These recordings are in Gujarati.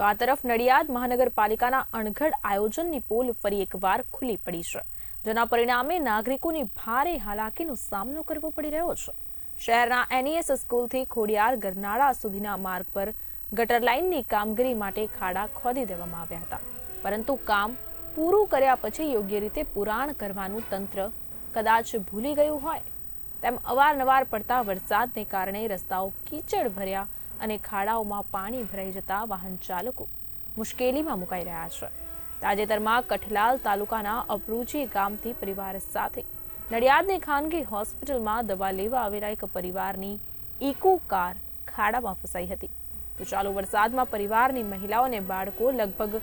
તો આ તરફ નડિયાદ મહાનગરપાલિકાના અણઘડ આયોજનની પોલ ફરી એકવાર ખુલ્લી પડી છે, જેના પરિણામે નાગરિકોને ભારે હાલાકીનો સામનો કરવો પડી રહ્યો છે. શહેરના એનઈએસ સ્કૂલથી ખોડિયાર ગરનાળા સુધીના માર્ગ પર ગટર લાઇનની કામગીરી માટે ખાડા ખોદી દેવામાં આવ્યા હતા. પરંતુ કામ પૂરું કર્યા પછી યોગ્ય રીતે પુરાણ કરવાનું તંત્ર કદાચ ભૂલી ગયું હોય, તેમ અવારનવાર પડતા વરસાદને કારણે રસ્તાઓ કીચડ ભર્યા અને ખાડાઓમાં પાણી ભરાઈ જતા વાહન ચાલકો મુશ્કેલીમાં મુકાઈ રહ્યા છે. તાજેતરમાં કઠલાલ તાલુકાના અપરૂચી ગામથી પરિવાર સાથે નડિયાદની ખાનગી હોસ્પિટલમાં દવા લેવા આવેલા એક પરિવારની ઇકો કાર ખાડામાં ફસાઈ હતી. તો ચાલુ વરસાદમાં પરિવારની મહિલાઓ અને બાળકો લગભગ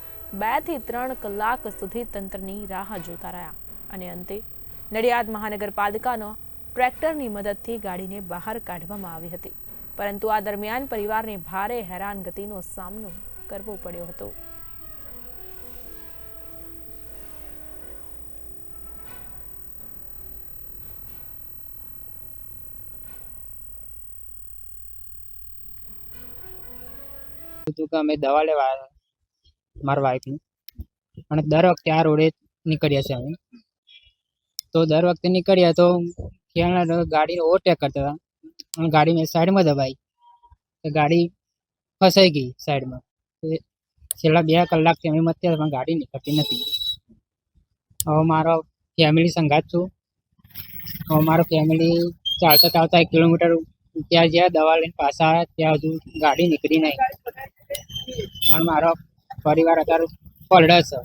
બેથી ત્રણ કલાક સુધી તંત્રની રાહ જોતા રહ્યા અને અંતે નડિયાદ મહાનગરપાલિકાનો ટ્રેક્ટરની મદદથી ગાડીને બહાર કાઢવામાં આવી હતી. પરંતુ આ દરમિયાન પરિવારને ભારે હેરાનગતિનો સામનો કરવો પડ્યો હતો. હતું કે અમે દવા લેવા મારા વાઈફની અને દર વખતે આ રોડે નીકળ્યા છે અમે. તો દર વખતે નીકળ્યા તો ક્યાં ગાડીને ઓવરટેક કરતા હતા. અને ગાડી મેં સાઈડમાં દબાઈ. તો ગાડી ફસાઈ ગઈ સાઈડમાં. છેલ્લા બે કલાકથી અમે અત્યારે પણ ગાડી નીકળતી નથી. હવે મારો ફેમિલી સંગાત છું. હવે મારો ફેમિલી ચાલતા ચાલતા એક કિલોમીટર ત્યાં જ્યાં દવા લઈને પાછા આવ્યા, ત્યાં હજુ ગાડી નીકળી નહીં. પણ મારો પરિવાર અત્યારે પલળે છે.